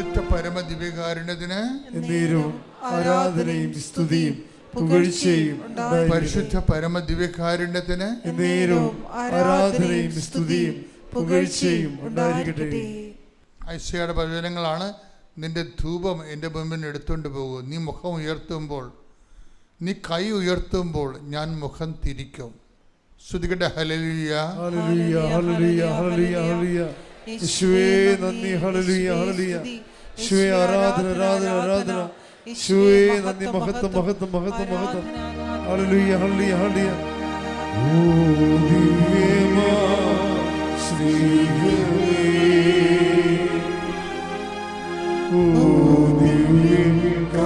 പരിശുദ്ധ പരമ ദിവ്യകാരുണ്യത്തിന് ആരാധനയും സ്തുതിയും പുകഴ്ചയും പരിശുദ്ധ പരമ ദിവ്യകാരുണ്യത്തിന് ആരാധനയും സ്തുതിയും പുകഴ്ചയും ഉണ്ടായിരിക്കട്ടെ. ഐശ്വയുടെ ഭജനങ്ങളാണ് നിന്റെ ധൂപം എന്റെ മുമ്പിൽ എടുത്തുകൊണ്ട് പോകൂ നീ മുഖം ഉയർത്തുമ്പോൾ നീ കൈ ഉയർത്തുമ്പോൾ ഞാൻ മുഖം തിരിക്കും. ശ്രുതികട്ടെ hallelujah hallelujah hallelujah hallelujah hallelujah. യേശുവേ നന്ദി. Hallelujah hallelujah. യേശുവേ ആരാധന ആരാധന ആരാധന യേശുവേ നന്ദി മഹത്വം മഹത്വം. മഹത്വം മഹത്വം ഹല്ലേലൂയ ഹല്ലേലൂയ ഹല്ലേലൂയ. ഓ ദിവ്യമാ ശ്രീഹരേ ഓ ദിവ്യകാരുണ്യമേ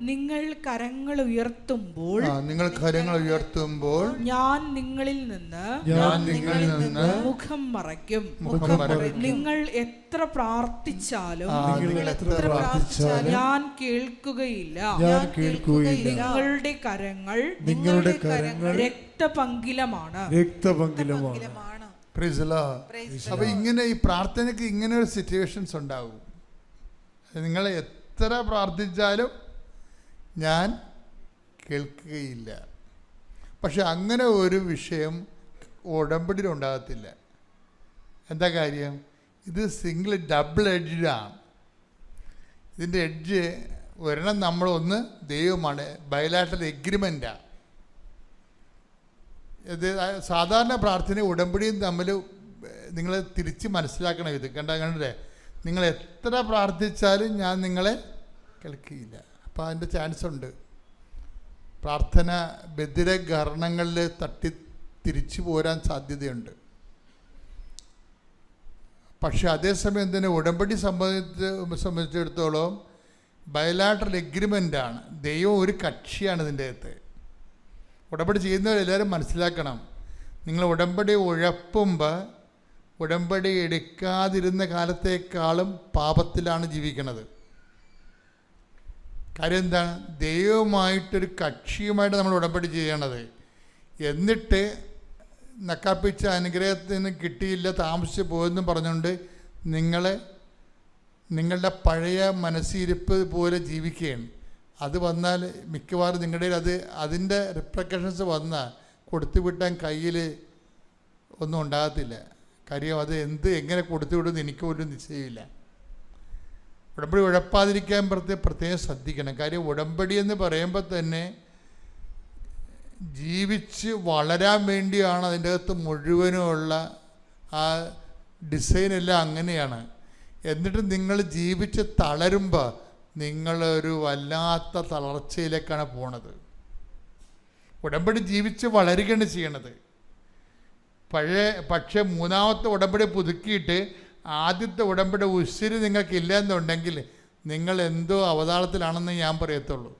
നിങ്ങൾ കരങ്ങൾ ഉയർത്തുമ്പോൾ നിങ്ങൾ കരങ്ങൾ ഉയർത്തുമ്പോൾ ഞാൻ നിങ്ങളിൽ നിന്ന് ഞാൻ നിങ്ങളിൽ നിന്ന് മുഖം മറയ്ക്കും. മുഖം നിങ്ങൾ എത്ര പ്രാർത്ഥിച്ചാലും നിങ്ങൾ എത്ര പ്രാർത്ഥിച്ചാലും ഞാൻ കേൾക്കുകയില്ല. ഞാൻ കേൾക്കുകയില്ല. നിങ്ങളുടെ കരങ്ങൾ നിങ്ങളുടെ കരങ്ങൾ രക്തപങ്കിലമാണ്. രക്തപങ്കിലമാണ്. അപ്പൊ ഇങ്ങനെ ഈ പ്രാർത്ഥനയ്ക്ക് ഇങ്ങനെ ഒരു സിറ്റുവേഷൻസ് ഉണ്ടാവും. നിങ്ങൾ എത്ര പ്രാർത്ഥിച്ചാലും ഞാൻ കേൾക്കുകയില്ല. പക്ഷെ അങ്ങനെ ഒരു വിഷയം ഉടമ്പടിയിലുണ്ടാകത്തില്ല. എന്താ കാര്യം? ഇത് സിംഗിൾ ഡബിൾ എഡ്ജാണ് ഇതിന്റെ എഡ്ജ് ഒരെണ്ണം നമ്മളൊന്ന് ദൈവമാണ് ബയലാറ്റൽ എഗ്രിമെന്റാണ് ഇത് സാധാരണ പ്രാർത്ഥന ഉടമ്പടിയും തമ്മിൽ നിങ്ങൾ തിരിച്ച് മനസ്സിലാക്കണം ഇത്. കണ്ട കണ്ടേ നിങ്ങൾ എത്ര പ്രാർത്ഥിച്ചാലും ഞാൻ നിങ്ങളെ കേൾക്കുകയില്ല. അപ്പോൾ അതിന്റെ ചാൻസ് ഉണ്ട്. പ്രാർത്ഥന ബദിര ഘർണങ്ങളിൽ തട്ടി തിരിച്ചു പോരാൻ സാധ്യതയുണ്ട്. പക്ഷെ അതേസമയം തന്നെ ഉടമ്പടി സംബന്ധിച്ച് സംബന്ധിച്ചിടത്തോളം ബയലാട്രൽ എഗ്രിമെന്റാണ് ദൈവം ഒരു കക്ഷിയാണ് ഇതിന്റെ അകത്ത്. ഉടമ്പടി ചെയ്യുന്നവരെല്ലാവരും മനസ്സിലാക്കണം. നിങ്ങൾ ഉടമ്പടി ഉഴപ്പുമ്പോൾ ഉടമ്പടി എടുക്കാതിരുന്ന കാലത്തേക്കാളും പാപത്തിലാണ് ജീവിക്കുന്നത്. കാര്യം എന്താണ് ദൈവമായിട്ടൊരു കക്ഷിയുമായിട്ട് നമ്മൾ ഉടമ്പടി ചെയ്യണത് എന്നിട്ട് നക്കാപ്പിച്ച അനുഗ്രഹത്തിന് കിട്ടിയില്ല താമസിച്ച് പോയെന്നും പറഞ്ഞുകൊണ്ട് നിങ്ങളെ നിങ്ങളുടെ പഴയ മനസ്സിരിപ്പ് പോലെ ജീവിക്കുകയാണ്. അത് വന്നാൽ മിക്കവാറും നിങ്ങളുടെ അത് അതിന്റെ റിപ്രക്കഷൻസ് വന്നാൽ കൊടുത്തു വിട്ടാൻ കയ്യിൽ ഒന്നും ഉണ്ടാകത്തില്ല. കാര്യം അത് എന്ത് എങ്ങനെ കൊടുത്തു വിടുമെന്ന് എനിക്ക് പോലും നിശ്ചയമില്ല. ഉടമ്പടി ഉഴപ്പാതിരിക്കാൻ പ്രത്യേകം പ്രത്യേകം ശ്രദ്ധിക്കണം. കാര്യം ഉടമ്പടി എന്ന് പറയുമ്പോൾ തന്നെ ജീവിച്ച് വളരാൻ വേണ്ടിയാണ് അതിന്റെ അകത്ത് മുഴുവനുമുള്ള ആ ഡിസൈൻ ഡിസൈനെല്ലാം അങ്ങനെയാണ്. എന്നിട്ട് നിങ്ങൾ ജീവിച്ച് തളരുമ്പോൾ നിങ്ങളൊരു വല്ലാത്ത തളർച്ചയിലേക്കാണ് പോണത്. ഉടമ്പടി ജീവിച്ച് വളരുകയാണ് ചെയ്യണത്. പഴയ പക്ഷേ മൂന്നാമത്തെ ഉടമ്പടി പുതുക്കിയിട്ട് ആദ്യത്തെ ഉടമ്പടി ഉശിരി നിങ്ങൾക്കില്ല എന്നുണ്ടെങ്കിൽ നിങ്ങൾ എന്തോ അവതാളത്തിലാണെന്ന് ഞാൻ പറയത്തുള്ളൂ.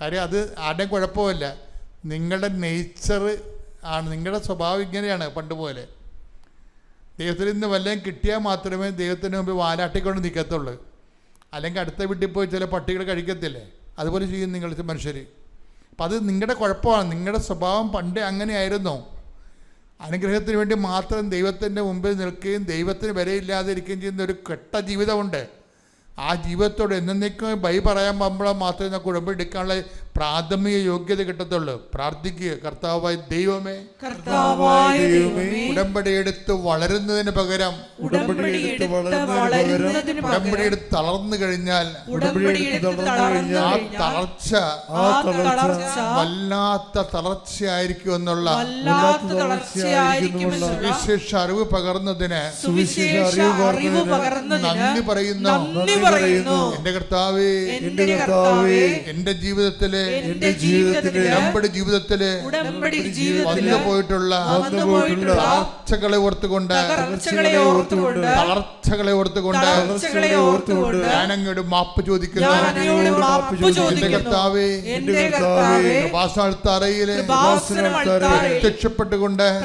കാര്യം അത് ആരുടെയും കുഴപ്പമില്ല. നിങ്ങളുടെ നേച്ചർ ആണ് നിങ്ങളുടെ സ്വഭാവം ഇങ്ങനെയാണ് പണ്ട് പോലെ. ദൈവത്തിൽ നിന്ന് വല്ലതും കിട്ടിയാൽ മാത്രമേ ദൈവത്തിന് മുമ്പ് വാലാട്ടിക്കൊണ്ട് നിൽക്കത്തുള്ളൂ. അല്ലെങ്കിൽ അടുത്ത വീട്ടിൽ പോയി ചില പട്ടികൾ കഴിക്കത്തില്ലേ? അതുപോലെ ചെയ്യും നിങ്ങൾ മനുഷ്യർ. അപ്പം അത് നിങ്ങളുടെ കുഴപ്പമാണ് നിങ്ങളുടെ സ്വഭാവം പണ്ട് അങ്ങനെയായിരുന്നു. അനുഗ്രഹത്തിന് വേണ്ടി മാത്രം ദൈവത്തിന്റെ മുമ്പിൽ നിൽക്കുകയും ദൈവത്തിന് വിലയില്ലാതിരിക്കുകയും ചെയ്യുന്ന ഒരു കെട്ട ജീവിതമുണ്ട്. ആ ജീവിതത്തോട് എന്നേക്കും ബൈ പറയാൻ പോകുമ്പോൾ മാത്രമേ നമുക്ക് ഉടമ്പടി എടുക്കാനുള്ള പ്രാഥമിക യോഗ്യത കിട്ടത്തുള്ളൂ. പ്രാർത്ഥിക്കുക. കർത്താവായ ദൈവമേ കർത്താവായ ദൈവമേ ഉടമ്പടി എടുത്ത് വളരുന്നതിന് പകരം ഉടമ്പടി എടുത്ത് വളരുന്നതിന് ഉടമ്പടി എടുത്ത് തളർന്നു കഴിഞ്ഞാൽ ഉടമ്പടി ആ തളർച്ച ആ തളർച്ച വല്ലാത്ത തളർച്ചയായിരിക്കും എന്നുള്ള സുവിശേഷ അറിവ് പകർന്നതിന് സുവിശേഷ അറിവ് പകർന്നതിന് നന്ദി പറയുന്നു. നന്ദി പറയുന്നു. എന്റെ കർത്താവേ എന്റെ കർത്താവേ എന്റെ ജീവിതത്തിലെ എന്റെ ജീവിതത്തിലെ നമ്മുടെ ജീവിതത്തിലെ വന്നു പോയിട്ടുള്ള തളർച്ചകളെ ഓർത്തുകൊണ്ട് തളർച്ചകളെ ഓർത്തുകൊണ്ട് അങ്ങോട്ട് മാപ്പ് ചോദിക്കുന്നു കർത്താവേ അൾത്താരയിൽ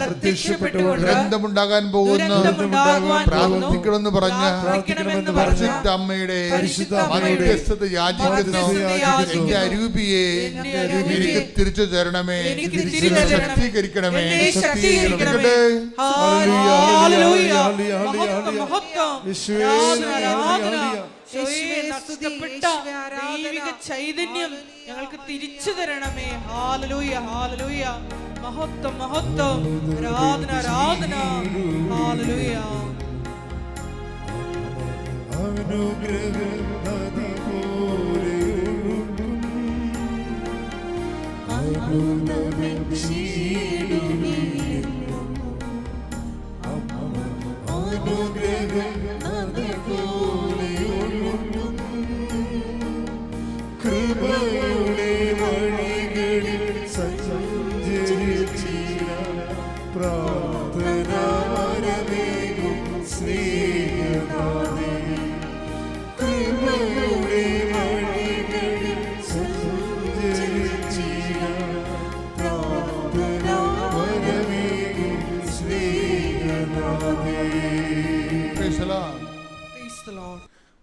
പ്രത്യക്ഷപ്പെട്ടുകൊണ്ട് ദുരന്തമുണ്ടാകാൻ പോകുന്ന. പ്രാർത്ഥിക്കണമെന്ന് പറഞ്ഞ പരിശുദ്ധ അമ്മയുടെ മധ്യസ്ഥത യാചിക്കുന്നു. എന്റെ അരൂപിയെ എനിക്ക് തിരിച്ചു തരണമേ. എനിക്ക് തിരിച്ചു തരണമേ. ശക്തീകരിക്കണമേ. ചൈതന്യം ഞങ്ങൾക്ക് തിരിച്ചു തരണമേ. Hallelujah hallelujah. മഹത്വം മഹത്വം. ആരാധന ആരാധന. ഹാലലൂയ. അനുഗ്രഹം അനുഗ്രഹം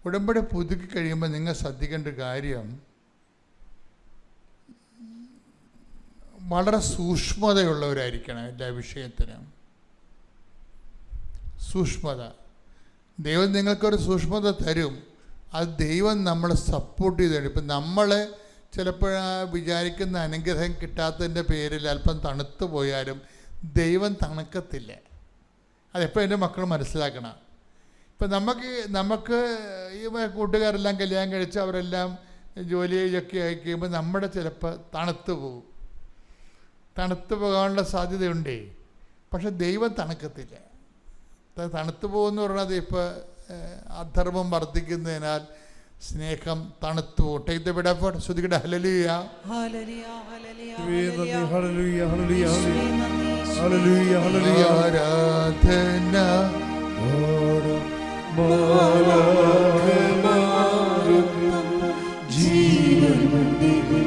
ഉടമ്പടി പുതുക്കി കഴിയുമ്പോൾ നിങ്ങൾ ശ്രദ്ധിക്കേണ്ട കാര്യം വളരെ സൂക്ഷ്മതയുള്ളവരായിരിക്കണം എല്ലാ വിഷയത്തിന്. സൂക്ഷ്മത. ദൈവം നിങ്ങൾക്കൊരു സൂക്ഷ്മത തരും. അത് ദൈവം നമ്മളെ സപ്പോർട്ട് ചെയ്ത് തരും. ഇപ്പം നമ്മൾ ചിലപ്പോൾ വിചാരിക്കുന്ന അനുഗ്രഹം കിട്ടാത്തതിന്റെ പേരിൽ അല്പം തണുത്തു പോയാലും ദൈവം തണുക്കത്തില്ല. അതെപ്പോൾ എന്റെ മക്കൾ മനസ്സിലാക്കണം? ഇപ്പം നമുക്ക് നമുക്ക് ഈ കൂട്ടുകാരെല്ലാം കല്യാണം കഴിച്ച് അവരെല്ലാം ജോലി ഒക്കെ ആയി കഴിയുമ്പോൾ നമ്മുടെ ചിലപ്പോൾ തണുത്തു പോകും. തണുത്തു പോകാനുള്ള സാധ്യതയുണ്ടേ. പക്ഷെ ദൈവം തണുക്കത്തില്ല. തണുത്തു പോകുമെന്ന് പറഞ്ഞാൽ ഇപ്പോൾ അധർമ്മം വർദ്ധിക്കുന്നതിനാൽ സ്നേഹം തണുത്തു പോകും. ടേക്ക് ദ ബിഡ് എഫേർട്ട് ശ്രുതികട ഹലലിയ ആരാധന ഓടും. बालक मारुत जीवन दिव्य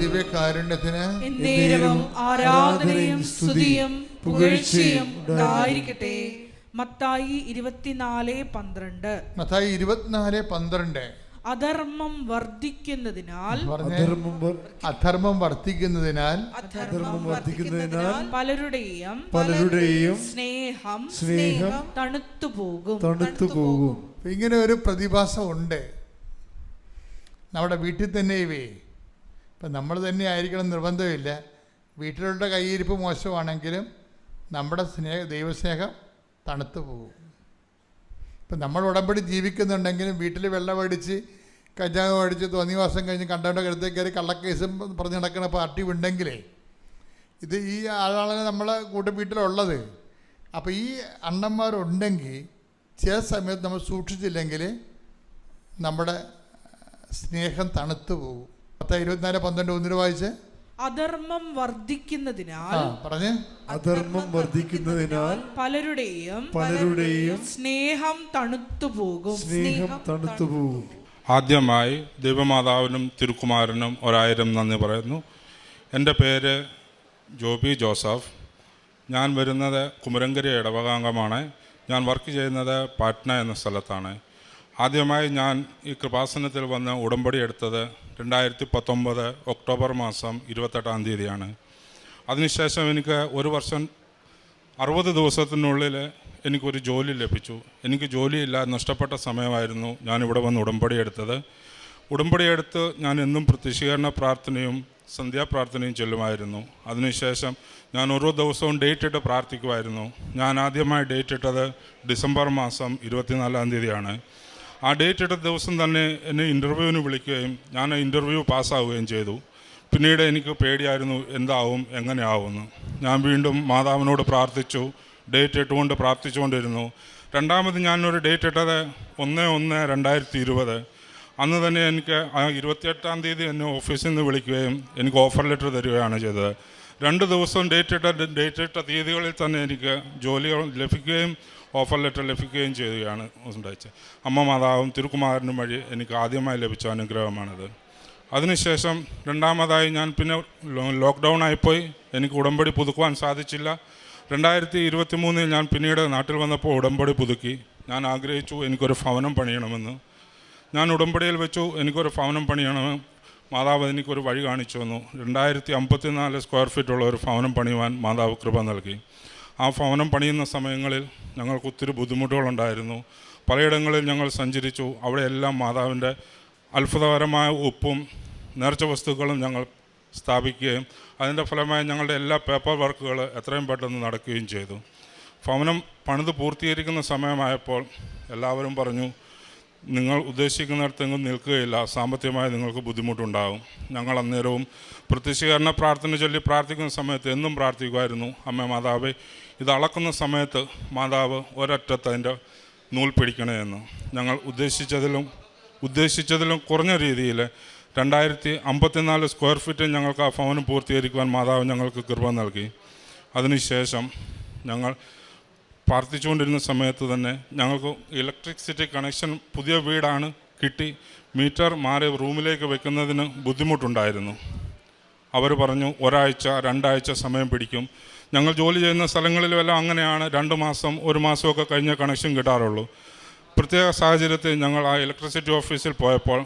പരമദിവ്യകാരുണ്യത്തിന് എന്നേരവും ആരാധനയും സ്തുതിയും പുകഴ്ചയും ഉണ്ടായിരിക്കട്ടെ. മത്തായി ഇരുപത്തിനാല് പന്ത്രണ്ട്. മത്തായി ഇരുപത്തിനാല് പന്ത്രണ്ട്. അധർമ്മം വർദ്ധിക്കുന്നതിനാൽ അധർമ്മം വർദ്ധിക്കുന്നതിനാൽ അധർമ്മം വർദ്ധിക്കുന്നതിനാൽ പലരുടെയും പലരുടെയും സ്നേഹം സ്നേഹം തണുത്തു പോകും തണുത്തു പോകും. ഇങ്ങനെ ഒരു പ്രതിഭാസം ഉണ്ട്. നമ്മുടെ വീട്ടിൽ തന്നെ ഇവേ ഇപ്പം നമ്മൾ തന്നെ ആയിരിക്കണം നിർബന്ധമില്ല. വീട്ടിലുള്ള കയ്യിരിപ്പ് മോശമാണെങ്കിലും നമ്മുടെ സ്നേഹ ദൈവസ്നേഹം തണുത്തു പോകും. ഇപ്പം നമ്മൾ ഉടമ്പടി ജീവിക്കുന്നുണ്ടെങ്കിലും വീട്ടിൽ വെള്ളം അടിച്ച് കഞ്ചാവ് അടിച്ച് തോന്നിവാസം കഴിഞ്ഞ് കണ്ടവന്റെ കരുത്തേക്ക് കയറി കള്ളക്കേസും പറഞ്ഞ് നടക്കുന്ന പാർട്ടി ഉണ്ടെങ്കിലേ ഇത് ഈ ആളാണ് നമ്മളെ കൂട്ടം വീട്ടിലുള്ളത്. അപ്പോൾ ഈ അണ്ണന്മാരുണ്ടെങ്കിൽ ചില സമയത്ത് നമ്മൾ സൂക്ഷിച്ചില്ലെങ്കിൽ നമ്മുടെ സ്നേഹം തണുത്തു പോകും. പത്ത് ഇരുപത്തിനാല് പന്ത്രണ്ട് ഒന്നിന് വായിച്ച്? അധർമ്മം വർദ്ധിക്കുന്നതിനാൽ പറഞ്ഞു പറഞ്ഞ്. അധർമ്മം വർദ്ധിക്കുന്നതിനാൽ പലരുടെയും പലരുടെയും സ്നേഹം തണുത്തു പോകും സ്നേഹം തണുത്തു പോകും ആദ്യമായി ദൈവമാതാവിനും തിരുക്കുമാരനും ഒരായിരം നന്ദി പറയുന്നു. എന്റെ പേര് ജോബി ജോസഫ്. ഞാൻ വരുന്നത് കുമരങ്കരി ഇടവകാംഗമാണ്. ഞാൻ വർക്ക് ചെയ്യുന്നത് പാറ്റ്ന എന്ന സ്ഥലത്താണ്. ആദ്യമായി ഞാൻ ഈ കൃപാസനത്തിൽ വന്ന് ഉടമ്പടി എടുത്തത് രണ്ടായിരത്തി പത്തൊമ്പത് ഒക്ടോബർ മാസം ഇരുപത്തെട്ടാം തീയതിയാണ്. അതിനുശേഷം എനിക്ക് ഒരു വർഷം അറുപത് ദിവസത്തിനുള്ളിൽ എനിക്കൊരു ജോലി ലഭിച്ചു. എനിക്ക് ജോലിയില്ല നഷ്ടപ്പെട്ട സമയമായിരുന്നു ഞാനിവിടെ വന്ന് ഉടമ്പടി എടുത്തത്. ഉടമ്പടി എടുത്ത് ഞാൻ എന്നും പ്രതിഷീകരണ പ്രാർത്ഥനയും സന്ധ്യാപ്രാർത്ഥനയും ചെല്ലുമായിരുന്നു. അതിനുശേഷം ഞാൻ ഓരോ ദിവസവും ഡേറ്റ് ഇട്ട് പ്രാർത്ഥിക്കുമായിരുന്നു. ഞാൻ ആദ്യമായി ഡേറ്റ് ഇട്ടത് ഡിസംബർ മാസം ഇരുപത്തിനാലാം തീയതിയാണ്. ആ ഡേറ്റ് ഇട്ട ദിവസം തന്നെ എന്നെ ഇന്റർവ്യൂവിന് വിളിക്കുകയും ഞാൻ ഇന്റർവ്യൂ പാസ്സാവുകയും ചെയ്തു. പിന്നീട് എനിക്ക് പേടിയായിരുന്നു എന്താവും എങ്ങനെയാവുമെന്ന്. ഞാൻ വീണ്ടും മാതാവിനോട് പ്രാർത്ഥിച്ചു ഡേറ്റ് ഇട്ടുകൊണ്ട് പ്രാർത്ഥിച്ചുകൊണ്ടിരുന്നു. രണ്ടാമത് ഞാനൊരു ഡേറ്റ് ഇട്ടത് ഒന്ന് ഒന്ന് രണ്ടായിരത്തി ഇരുപത് അന്ന് തന്നെ എനിക്ക് ആ ഇരുപത്തിയെട്ടാം തീയതി എന്നെ ഓഫീസിൽ നിന്ന് വിളിക്കുകയും എനിക്ക് ഓഫർ ലെറ്റർ തരികയാണ് ചെയ്തത്. രണ്ട് ദിവസം ഡേറ്റ് ഇട്ട ഡേറ്റ് ഇട്ട തീയതികളിൽ തന്നെ എനിക്ക് ജോലി ലഭിക്കുകയും ഓഫർ ലെറ്റർ ലഭിക്കുകയും ചെയ്യുകയാണ് ഉണ്ടായത് അമ്മ മാതാവും തിരുക്കുമാരനും വഴി എനിക്ക് ആദ്യമായി ലഭിച്ച അനുഗ്രഹമാണിത്. അതിനുശേഷം രണ്ടാമതായി ഞാൻ പിന്നെ ലോക്ക്ഡൗൺ ആയിപ്പോയി. എനിക്ക് ഉടമ്പടി പുതുക്കുവാൻ സാധിച്ചില്ല. രണ്ടായിരത്തി ഇരുപത്തി മൂന്നിൽ ഞാൻ പിന്നീട് നാട്ടിൽ വന്നപ്പോൾ ഉടമ്പടി പുതുക്കി. ഞാൻ ആഗ്രഹിച്ചു എനിക്കൊരു ഭവനം പണിയണമെന്ന്. ഞാൻ ഉടമ്പടിയിൽ വെച്ചു എനിക്കൊരു ഭവനം പണിയണം മാതാവ് എനിക്കൊരു വഴി കാണിച്ചു തന്നു. രണ്ടായിരത്തി അമ്പത്തിനാല് സ്ക്വയർ ഫീറ്റുള്ള ഒരു ഭവനം പണിയുവാൻ മാതാവ് കൃപ നൽകി. ആ ഭവനം പണിയുന്ന സമയങ്ങളിൽ ഞങ്ങൾക്ക് ഒത്തിരി ബുദ്ധിമുട്ടുകളുണ്ടായിരുന്നു. പലയിടങ്ങളിൽ ഞങ്ങൾ സഞ്ചരിച്ചു. അവിടെയെല്ലാം മാതാവിന്റെ അത്ഭുതകരമായ ഉപ്പും നേർച്ച വസ്തുക്കളും ഞങ്ങൾ സ്ഥാപിക്കുകയും അതിന്റെ ഫലമായി ഞങ്ങളുടെ എല്ലാ പേപ്പർ വർക്കുകൾ എത്രയും പെട്ടെന്ന് നടക്കുകയും ചെയ്തു. ഭവനം പണിത് പൂർത്തീകരിക്കുന്ന സമയമായപ്പോൾ എല്ലാവരും പറഞ്ഞു നിങ്ങൾ ഉദ്ദേശിക്കുന്നിടത്തെങ്കിലും നിൽക്കുകയില്ല. സാമ്പത്തികമായി നിങ്ങൾക്ക് ബുദ്ധിമുട്ടുണ്ടാകും. ഞങ്ങൾ അന്നേരവും പ്രത്യക്ഷീകരണ പ്രാർത്ഥന ചൊല്ലി പ്രാർത്ഥിക്കുന്ന സമയത്ത് എന്നും പ്രാർത്ഥിക്കുമായിരുന്നു. അമ്മ മാതാവേ ഇത് അളക്കുന്ന സമയത്ത് മാതാവ് ഒരറ്റത്ത് അതിന്റെ നൂൽ പിടിക്കണമെന്ന് ഞങ്ങൾ ഉദ്ദേശിച്ചതിലും ഉദ്ദേശിച്ചതിലും കുറഞ്ഞ രീതിയിൽ രണ്ടായിരത്തി അമ്പത്തിനാല് സ്ക്വയർ ഫീറ്റ് ഞങ്ങൾക്ക് ആ ഭവനം പൂർത്തീകരിക്കുവാൻ മാതാവ് ഞങ്ങൾക്ക് കൃപ നൽകി. അതിനുശേഷം ഞങ്ങൾ പ്രാർത്ഥിച്ചുകൊണ്ടിരുന്ന സമയത്ത് തന്നെ ഞങ്ങൾക്ക് ഇലക്ട്രിസിറ്റി കണക്ഷൻ പുതിയ വീടാണ് കിട്ടി. മീറ്റർ മാറി റൂമിലേക്ക് വെക്കുന്നതിന് ബുദ്ധിമുട്ടുണ്ടായിരുന്നു. അവർ പറഞ്ഞു ഒരാഴ്ച രണ്ടാഴ്ച സമയം പിടിക്കും. ഞങ്ങൾ ജോലി ചെയ്യുന്ന സ്ഥലങ്ങളിലെല്ലാം അങ്ങനെയാണ്. രണ്ട് മാസം ഒരു മാസമൊക്കെ കഴിഞ്ഞ കണക്ഷൻ കിട്ടാറുള്ളൂ. പ്രത്യേക സാഹചര്യത്തിൽ ഞങ്ങൾ ആ ഇലക്ട്രിസിറ്റി ഓഫീസിൽ പോയപ്പോൾ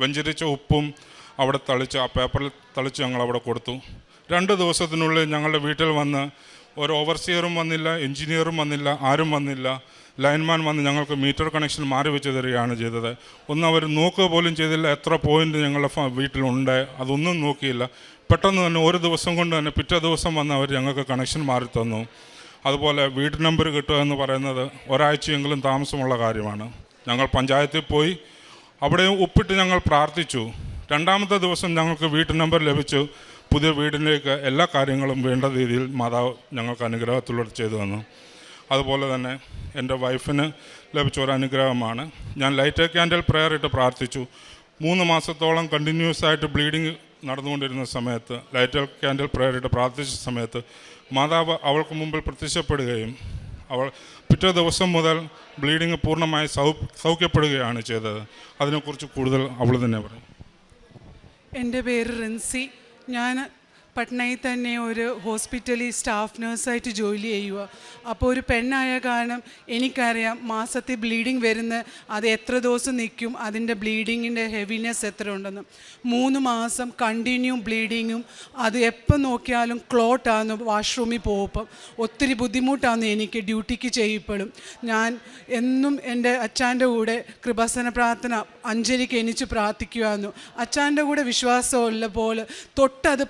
വെഞ്ചരിച്ച ഉപ്പും അവിടെ തളിച്ച് ആ പേപ്പറിൽ തളിച്ച് ഞങ്ങൾ അവിടെ കൊടുത്തു. രണ്ട് ദിവസത്തിനുള്ളിൽ ഞങ്ങളുടെ വീട്ടിൽ വന്ന് ഒരു ഓവർസിയറും വന്നില്ല എഞ്ചിനീയറും വന്നില്ല ആരും വന്നില്ല. ലൈൻമാൻ വന്ന് ഞങ്ങൾക്ക് മീറ്റർ കണക്ഷൻ മാറി വെച്ച് തരികയാണ് ചെയ്തത്. ഒന്നും അവർ നോക്കുക പോലും ചെയ്തില്ല. എത്ര പോയിന്റ് ഞങ്ങളുടെ വീട്ടിലുണ്ട് അതൊന്നും നോക്കിയില്ല. പെട്ടെന്ന് തന്നെ ഒരു ദിവസം കൊണ്ട് തന്നെ പിറ്റേ ദിവസം വന്ന് അവർ ഞങ്ങൾക്ക് കണക്ഷൻ മാറി തന്നു. അതുപോലെ വീട് നമ്പർ കിട്ടുക എന്ന് പറയുന്നത് ഒരാഴ്ചയെങ്കിലും താമസമുള്ള കാര്യമാണ്. ഞങ്ങൾ പഞ്ചായത്തിൽ പോയി. അവിടെയും ഒപ്പിട്ട് ഞങ്ങൾ പ്രാർത്ഥിച്ചു. രണ്ടാമത്തെ ദിവസം ഞങ്ങൾക്ക് വീട്ട് നമ്പർ ലഭിച്ചു. പുതിയ വീടിലേക്ക് എല്ലാ കാര്യങ്ങളും വേണ്ട രീതിയിൽ മാതാവ് ഞങ്ങൾക്ക് അനുഗ്രഹത്തിലൂടെ ചെയ്തു തന്നു. അതുപോലെ തന്നെ എന്റെ വൈഫിന് ലഭിച്ച ഒരു അനുഗ്രഹമാണ്. ഞാൻ ലൈറ്റ് ക്യാൻഡൽ പ്രെയർ ഇട്ട് പ്രാർത്ഥിച്ചു. മൂന്ന് മാസത്തോളം കണ്ടിന്യൂസ് ആയിട്ട് ബ്ലീഡിങ് നടന്നുകൊണ്ടിരുന്ന സമയത്ത് ലൈറ്റൽ ക്യാൻഡൽ പ്രയറിയുടെ പ്രാർത്ഥിച്ച സമയത്ത് മാതാവ് അവൾക്ക് മുമ്പിൽ പ്രത്യക്ഷപ്പെടുകയും അവൾ പിറ്റേ ദിവസം മുതൽ ബ്ലീഡിങ് പൂർണമായി സൗ സൗഖ്യപ്പെടുകയാണ് ചെയ്തത്. അതിനെക്കുറിച്ച് കൂടുതൽ അവൾ തന്നെ പറയും. എന്റെ പേര് റിൻസി. ഞാൻ പട്നയിൽ തന്നെ ഒരു ഹോസ്പിറ്റലിൽ സ്റ്റാഫ് നേഴ്സായിട്ട് ജോലി ചെയ്യുക. അപ്പോൾ ഒരു പെണ്ണായ കാരണം എനിക്കറിയാം മാസത്തിൽ ബ്ലീഡിങ് വരുന്ന അത് എത്ര ദിവസം നിൽക്കും അതിന്റെ ബ്ലീഡിങ്ങിന്റെ ഹെവിനെസ് എത്ര ഉണ്ടെന്ന്. മൂന്ന് മാസം കണ്ടിന്യൂ ബ്ലീഡിങ്ങും അത് എപ്പോൾ നോക്കിയാലും ക്ലോട്ടാന്ന് വാഷ്റൂമിൽ പോകുമ്പം. ഒത്തിരി ബുദ്ധിമുട്ടാണ് എനിക്ക് ഡ്യൂട്ടിക്ക് ചെയ്യപ്പെടും. ഞാൻ എന്നും എന്റെ അച്ചാന്റെ കൂടെ കൃപാസന പ്രാർത്ഥന അഞ്ജലിക്ക് എനിച്ച് പ്രാർത്ഥിക്കുമായിരുന്നു അച്ചാന്റെ കൂടെ വിശ്വാസമുള്ള പോലെ തൊട്ടത്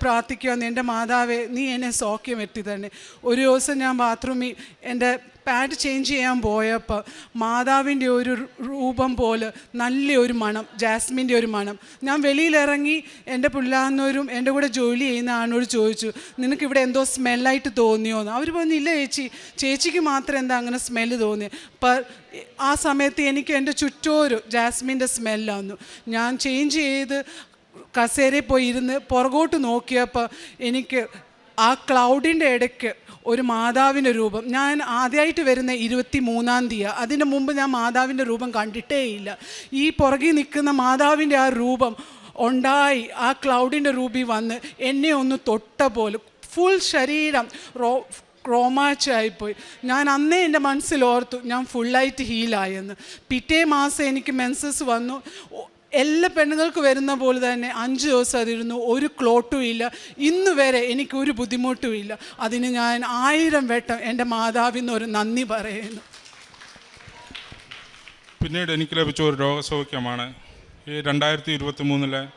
പ്രാർത്ഥിക്കുമായിരുന്നു എന്റെ മാതാവേ നീ എന്നെ സൗഖ്യം എത്തി തന്നെ. ഒരു ദിവസം ഞാൻ ബാത്റൂമിൽ എന്റെ പാഡ് ചേഞ്ച് ചെയ്യാൻ പോയപ്പോൾ മാതാവിന്റെ ഒരു രൂപം പോലെ നല്ലൊരു മണം ജാസ്മിന്റെ ഒരു മണം. ഞാൻ വെളിയിലിറങ്ങി എന്റെ പിള്ളാന്നവരും എന്റെ കൂടെ ജോലി ചെയ്യുന്ന ആണോട് ചോദിച്ചു നിനക്ക് ഇവിടെ എന്തോ സ്മെല്ലായിട്ട് തോന്നിയോന്ന്? അവർ പറഞ്ഞു ചേച്ചി ചേച്ചിക്ക് മാത്രം എന്താ അങ്ങനെ സ്മെല്ല് തോന്നി പ ആ സമയത്ത് എനിക്ക് എന്റെ ചുറ്റോരു ജാസ്മിന്റെ സ്മെല്ലാന്നു. ഞാൻ ചേഞ്ച് ചെയ്ത് കസേരയിൽ പോയി ഇരുന്ന് പുറകോട്ട് നോക്കിയപ്പോൾ എനിക്ക് ആ ക്ലൗഡിന്റെ ഇടയ്ക്ക് ഒരു മാതാവിന്റെ രൂപം. ഞാൻ ആദ്യമായിട്ട് വരുന്ന ഇരുപത്തി മൂന്നാം തീയതി അതിന് മുമ്പ് ഞാൻ മാതാവിന്റെ രൂപം കണ്ടിട്ടേയില്ല ഈ പുറകിൽ നിൽക്കുന്ന മാതാവിന്റെ ആ രൂപം ഉണ്ടായി ആ ക്ലൗഡിന്റെ രൂപി വന്ന് എന്നെ ഒന്ന് തൊട്ട പോലെ ഫുൾ ശരീരം റോ ക്രോമാച്ചായിപ്പോയി ഞാൻ അന്നേ എന്റെ മനസ്സിൽ ഓർത്തു ഞാൻ ഫുള്ളായിട്ട് ഹീലായെന്ന് പിറ്റേ മാസം എനിക്ക് മെൻസസ് വന്നു. എല്ലാ പെണ്ണുങ്ങൾക്ക് വരുന്ന പോലെ തന്നെ അഞ്ച് ദിവസം അതിരുന്നു ഒരു ക്ലോട്ടും ഇല്ല. ഇന്ന് വരെ എനിക്ക് ഒരു ബുദ്ധിമുട്ടും ഇല്ല. അതിന് ഞാൻ ആയിരം വട്ടം എന്റെ മാതാവിന്ന് ഒരു നന്ദി പറയുന്നു. പിന്നീട് എനിക്ക് ലഭിച്ച ഒരു രോഗസൗഖ്യമാണ്. ഈ രണ്ടായിരത്തി ഇരുപത്തി മൂന്നിലെ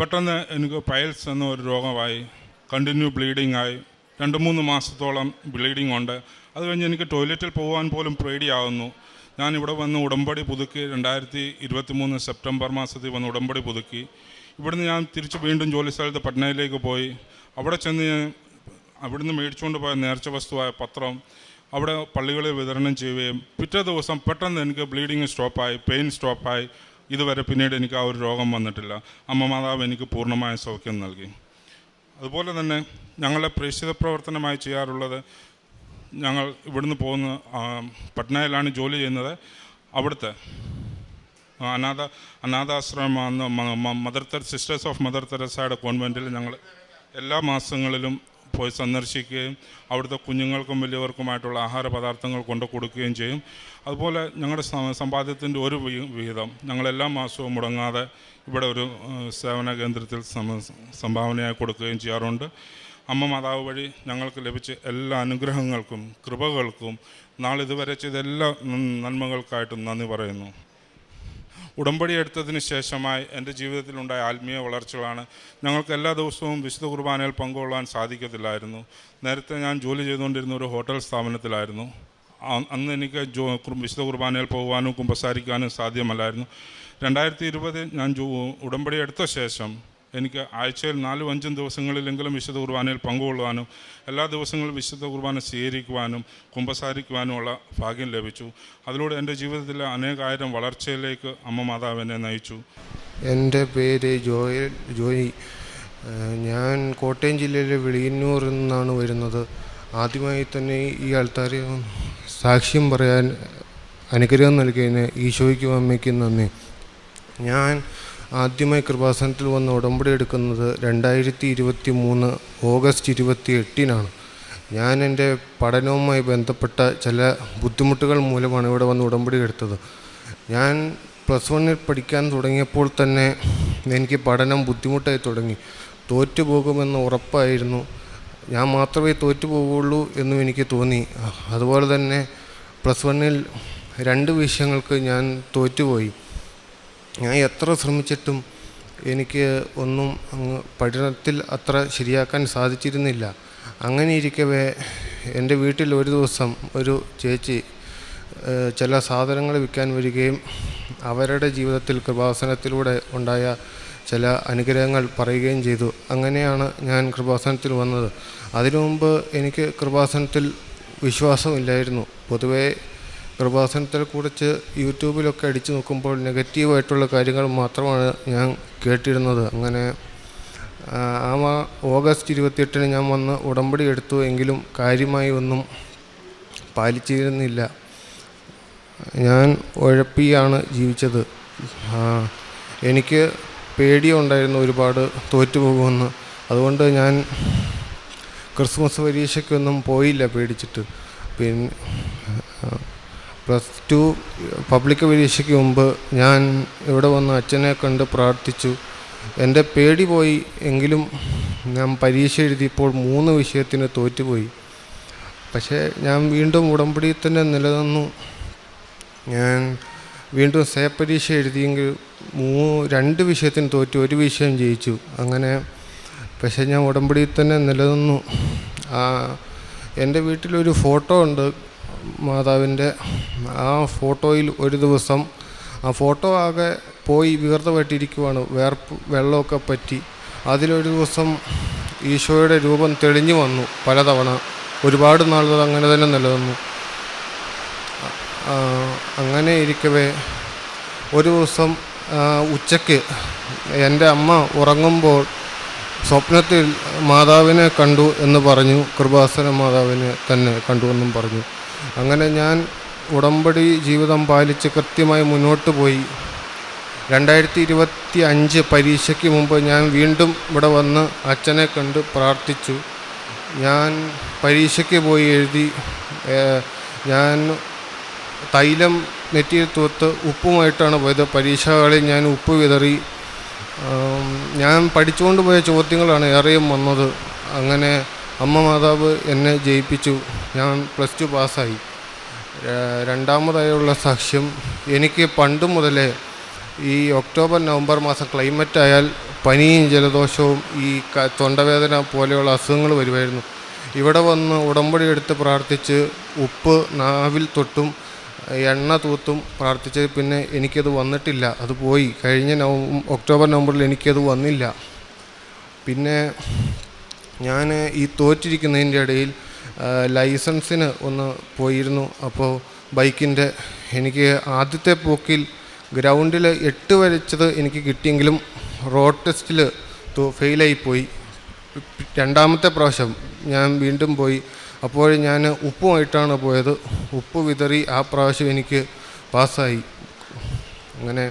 പെട്ടെന്ന് എനിക്ക് പയൽസ് എന്ന ഒരു രോഗമായി കണ്ടിന്യൂ ബ്ലീഡിംഗ് ആയി. രണ്ട് മൂന്ന് മാസത്തോളം ബ്ലീഡിംഗ് ഉണ്ട്. അത് കഴിഞ്ഞ് എനിക്ക് ടോയ്ലറ്റിൽ പോകാൻ പോലും പേടിയാവുന്നു. ഞാൻ ഇവിടെ വന്ന് ഉടമ്പടി പുതുക്കി രണ്ടായിരത്തി ഇരുപത്തി മൂന്ന് സെപ്റ്റംബർ മാസത്തിൽ വന്ന് ഉടമ്പടി പുതുക്കി. ഇവിടുന്ന് ഞാൻ തിരിച്ച് വീണ്ടും ജോലി സ്ഥലത്ത് പട്നയിലേക്ക് പോയി. അവിടെ ചെന്ന് അവിടുന്ന് മേടിച്ചുകൊണ്ട് പോയ നേർച്ച വസ്തുവായ പത്രം അവിടെ പള്ളികളിൽ വിതരണം ചെയ്യുകയും പിറ്റേ ദിവസം പെട്ടെന്ന് എനിക്ക് ബ്ലീഡിങ് സ്റ്റോപ്പായി പെയിൻ സ്റ്റോപ്പായി ഇതുവരെ പിന്നീട് എനിക്ക് ആ ഒരു രോഗം വന്നിട്ടില്ല. അമ്മ മാതാവ് എനിക്ക് പൂർണമായ സൗഖ്യം നൽകി. അതുപോലെ തന്നെ ഞങ്ങളെ പ്രേക്ഷിത പ്രവർത്തനമായി ചെയ്യാറുള്ളത് ഞങ്ങൾ ഇവിടുന്ന് പോകുന്ന പട്നയിലാണ് ജോലി ചെയ്യുന്നത്. അവിടുത്തെ അനാഥ അനാഥാശ്രമം എന്ന മ- മ- മദർ സിസ്റ്റേഴ്സ് ഓഫ് മദർ തെരസയുടെ കോൺവെന്റിൽ ഞങ്ങൾ എല്ലാ മാസങ്ങളിലും പോയി സന്ദർശിക്കുകയും അവിടുത്തെ കുഞ്ഞുങ്ങൾക്കും വലിയവർക്കുമായിട്ടുള്ള ആഹാര പദാർത്ഥങ്ങൾ കൊണ്ടു കൊടുക്കുകയും ചെയ്യും. അതുപോലെ ഞങ്ങളുടെ സമ്പാദ്യത്തിന്റെ ഒരു വിഹിതം ഞങ്ങളെല്ലാ മാസവും മുടങ്ങാതെ ഇവിടെ ഒരു സേവന കേന്ദ്രത്തിൽ സംഭാവനയായി കൊടുക്കുകയും ചെയ്യാറുണ്ട്. അമ്മ മാതാവ് വഴി ഞങ്ങൾക്ക് ലഭിച്ച എല്ലാ അനുഗ്രഹങ്ങൾക്കും കൃപകൾക്കും നാളിതുവരെ ചെയ്ത എല്ലാ നന്മകൾക്കായിട്ടും നന്ദി പറയുന്നു. ഉടമ്പടി എടുത്തതിന് ശേഷമായി എന്റെ ജീവിതത്തിലുണ്ടായ ആത്മീയ വളർച്ചകളാണ് ഞങ്ങൾക്ക് എല്ലാ ദിവസവും വിശുദ്ധ കുർബാനയിൽ പങ്കുകൊള്ളാൻ സാധിക്കത്തില്ലായിരുന്നു. നേരത്തെ ഞാൻ ജോലി ചെയ്തുകൊണ്ടിരുന്ന ഒരു ഹോട്ടൽ സ്ഥാപനത്തിലായിരുന്നു. അന്ന് എനിക്ക് ജോ വിശുദ്ധ കുർബാനയിൽ പോകുവാനും കുമ്പസാരിക്കാനും സാധ്യമല്ലായിരുന്നു. രണ്ടായിരത്തി ഇരുപതിൽ ഞാൻ ഉടമ്പടി എടുത്ത ശേഷം എനിക്ക് ആഴ്ചയിൽ നാലും അഞ്ചും ദിവസങ്ങളിലെങ്കിലും വിശുദ്ധ കുർബാനയിൽ പങ്കുകൊള്ളുവാനും എല്ലാ ദിവസങ്ങളും വിശുദ്ധ കുർബാന സ്വീകരിക്കുവാനും കുമ്പസാരിക്കുവാനുമുള്ള ഭാഗ്യം ലഭിച്ചു. അതിലൂടെ എന്റെ ജീവിതത്തിലെ അനേകായിരം വളർച്ചയിലേക്ക് അമ്മ മാതാവ് എന്നെ നയിച്ചു. എന്റെ പേര് ജോയൽ ജോയി. ഞാൻ കോട്ടയം ജില്ലയിലെ വെളിയന്നൂരിൽ നിന്നാണ് വരുന്നത്. ആദ്യമായി തന്നെ ഈ ആൾക്കാർ സാക്ഷ്യം പറയാൻ അനുഗ്രഹം നൽകിയതിന് ഈശോയ്ക്കും അമ്മയ്ക്കും നന്ദി. ഞാൻ ആദ്യമായി കൃപാസനത്തിൽ വന്ന് ഉടമ്പടി എടുക്കുന്നത് രണ്ടായിരത്തി ഇരുപത്തി മൂന്ന് ഓഗസ്റ്റ് ഇരുപത്തി എട്ടിനാണ് ഞാൻ എന്റെ പഠനവുമായി ബന്ധപ്പെട്ട ചില ബുദ്ധിമുട്ടുകൾ മൂലമാണ് ഇവിടെ വന്ന് ഉടമ്പടി എടുത്തത്. ഞാൻ പ്ലസ് വണ്ണിൽ പഠിക്കാൻ തുടങ്ങിയപ്പോൾ തന്നെ എനിക്ക് പഠനം ബുദ്ധിമുട്ടായി തുടങ്ങി. തോറ്റു പോകുമെന്ന് ഉറപ്പായിരുന്നു. ഞാൻ മാത്രമേ തോറ്റു പോകുള്ളൂ എന്നും എനിക്ക് തോന്നി. അതുപോലെ തന്നെ പ്ലസ് വണ്ണിൽ രണ്ട് വിഷയങ്ങൾക്ക് ഞാൻ തോറ്റുപോയി. ഞാൻ എത്ര ശ്രമിച്ചിട്ടും എനിക്ക് ഒന്നും അങ്ങ് പഠനത്തിൽ അത്ര ശരിയാക്കാൻ സാധിച്ചിരുന്നില്ല. അങ്ങനെ ഇരിക്കവേ എന്റെ വീട്ടിൽ ഒരു ദിവസം ഒരു ചേച്ചി ചില സാധനങ്ങൾ വിൽക്കാൻ വരികയും അവരുടെ ജീവിതത്തിൽ കൃപാസനത്തിലൂടെ ഉണ്ടായ ചില അനുഗ്രഹങ്ങൾ പറയുകയും ചെയ്തു. അങ്ങനെയാണ് ഞാൻ കൃപാസനത്തിൽ വന്നത്. അതിനു മുമ്പ് എനിക്ക് കൃപാസനത്തിൽ വിശ്വാസമില്ലായിരുന്നു. പൊതുവേ കൃപാസനത്തെ കുറിച്ച് യൂട്യൂബിലൊക്കെ അടിച്ചു നോക്കുമ്പോൾ നെഗറ്റീവായിട്ടുള്ള കാര്യങ്ങൾ മാത്രമാണ് ഞാൻ കേട്ടിരുന്നത്. അങ്ങനെ ആ ഓഗസ്റ്റ് ഇരുപത്തിയെട്ടിന് ഞാൻ വന്ന് ഉടമ്പടി എടുത്തു എങ്കിലും കാര്യമായി ഒന്നും പാലിച്ചിരുന്നില്ല. ഞാൻ ഉഴപ്പിയാണ് ജീവിച്ചത്. എനിക്ക് പേടിയുണ്ടായിരുന്നു ഒരുപാട് തോറ്റുപോകുമെന്ന്. അതുകൊണ്ട് ഞാൻ ക്രിസ്മസ് പരീക്ഷയ്ക്കൊന്നും പോയില്ല പേടിച്ചിട്ട്. പിന്നെ പ്ലസ് ടു പബ്ലിക് പരീക്ഷയ്ക്ക് മുമ്പ് ഞാൻ ഇവിടെ വന്ന് അച്ഛനെ കണ്ട് പ്രാർത്ഥിച്ചു. എന്റെ പേടി പോയി എങ്കിലും ഞാൻ പരീക്ഷ എഴുതിയപ്പോൾ മൂന്ന് വിഷയത്തിന് തോറ്റുപോയി. പക്ഷേ ഞാൻ വീണ്ടും ഉടമ്പടിയിൽ തന്നെ നിലനിന്നു. ഞാൻ വീണ്ടും സേ പരീക്ഷ എഴുതിയെങ്കിൽ മൂ രണ്ട് വിഷയത്തിന് തോറ്റു ഒരു വിഷയം ജയിച്ചു. അങ്ങനെ പക്ഷേ ഞാൻ ഉടമ്പടിയിൽ തന്നെ നിലനിന്നു. എന്റെ വീട്ടിലൊരു ഫോട്ടോ ഉണ്ട്. മാതാവിന്റെ ആ ഫോട്ടോയിൽ ഒരു ദിവസം ആ ഫോട്ടോ ആകെ പോയി വികൃതമായിട്ടിരിക്കുവാണ്. വേർപ്പ് വെള്ളമൊക്കെ പറ്റി. അതിലൊരു ദിവസം ഈശോയുടെ രൂപം തെളിഞ്ഞു വന്നു. പലതവണ. ഒരുപാട് നാളുകൾ അങ്ങനെ തന്നെ നിലനിന്നു. അങ്ങനെ ഇരിക്കവേ. ഒരു ദിവസം ഉച്ചയ്ക്ക് എന്റെ അമ്മ ഉറങ്ങുമ്പോൾ സ്വപ്നത്തിൽ മാതാവിനെ കണ്ടു എന്ന് പറഞ്ഞു. കൃപാസന മാതാവിനെ തന്നെ കണ്ടു എന്നും പറഞ്ഞു. അങ്ങനെ ഞാൻ ഉടമ്പടി ജീവിതം പാലിച്ച് കൃത്യമായി മുന്നോട്ട് പോയി. രണ്ടായിരത്തി ഇരുപത്തി അഞ്ച് പരീക്ഷയ്ക്ക് മുമ്പ് ഞാൻ വീണ്ടും ഇവിടെ വന്ന് അച്ഛനെ കണ്ട് പ്രാർത്ഥിച്ചു. ഞാൻ പരീക്ഷയ്ക്ക് പോയി എഴുതി ഞാൻ തൈലം നെറ്റിയിൽ തൂത്ത് ഉപ്പുമായിട്ടാണ് പോയത്. പരീക്ഷകളിൽ ഞാൻ ഉപ്പ് വിതറി. ഞാൻ പഠിച്ചുകൊണ്ട് പോയ ചോദ്യങ്ങളാണ് ഏറെയും വന്നത്. അങ്ങനെ അമ്മ മാതാവ് എന്നെ ജയിപ്പിച്ചു. ഞാൻ പ്ലസ് ടു പാസ്സായി. രണ്ടാമതായുള്ള സാക്ഷ്യം എനിക്ക് പണ്ട് മുതലേ ഈ ഒക്ടോബർ നവംബർ മാസം ക്ലൈമറ്റ് ആയാൽ പനിയും ജലദോഷവും ഈ തൊണ്ടവേദന പോലെയുള്ള അസുഖങ്ങൾ വരുമായിരുന്നു. ഇവിടെ വന്ന് ഉടമ്പടി എടുത്ത് പ്രാർത്ഥിച്ച് ഉപ്പ് നാവിൽ തൊട്ടും എണ്ണ തൂത്തും പ്രാർത്ഥിച്ച് പിന്നെ എനിക്കത് വന്നിട്ടില്ല. അത് പോയി. കഴിഞ്ഞ നവം ഒക്ടോബർ നവംബറിൽ എനിക്കത് വന്നില്ല. പിന്നെ ഞാൻ ഈ തോറ്റിരിക്കുന്നതിന്റെ ഇടയിൽ ലൈസൻസിന് ഒന്ന് പോയിരുന്നു. അപ്പോൾ ബൈക്കിന്റെ എനിക്ക് ആദ്യത്തെ പോക്കിൽ ഗ്രൗണ്ടിൽ എട്ട് വരച്ചത് എനിക്ക് കിട്ടിയെങ്കിലും റോഡ് ടെസ്റ്റിൽ ഫെയിലായിപ്പോയി. രണ്ടാമത്തെ പ്രാവശ്യം ഞാൻ വീണ്ടും പോയി. അപ്പോൾ ഞാൻ ഉപ്പുമായിട്ടാണ് പോയത്. ഉപ്പ് വിതറി ആ പ്രാവശ്യം എനിക്ക് പാസ്സായി. അങ്ങനെ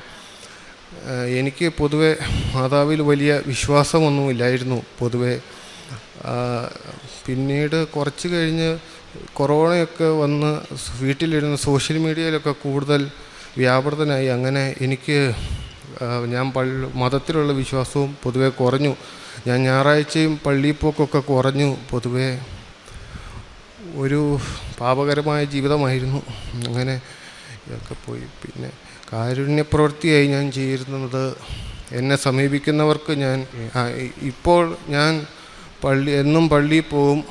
എനിക്ക് പൊതുവെ മാതാവിൽ വലിയ വിശ്വാസമൊന്നുമില്ലായിരുന്നു. പൊതുവെ പിന്നീട് കുറച്ച് കഴിഞ്ഞ് കൊറോണയൊക്കെ വന്ന് വീട്ടിലിരുന്ന് സോഷ്യൽ മീഡിയയിലൊക്കെ കൂടുതൽ വ്യാപൃതനായി. അങ്ങനെ എനിക്ക് ഞാൻ പള്ളി മതത്തിലുള്ള വിശ്വാസവും പൊതുവെ കുറഞ്ഞു. ഞാൻ ഞായറാഴ്ചയും പള്ളിപ്പോക്കൊക്കെ കുറഞ്ഞു. പൊതുവെ ഒരു പാപകരമായ ജീവിതമായിരുന്നു. അങ്ങനെ ഇതൊക്കെ പോയി. പിന്നെ കാരുണ്യപ്രവൃത്തിയായി ഞാൻ ചെയ്തിരുന്നത് എന്നെ സമീപിക്കുന്നവർക്ക് ഞാൻ ഇപ്പോൾ ഞാൻ പള്ളി എന്നും പള്ളിയിൽ പോവും.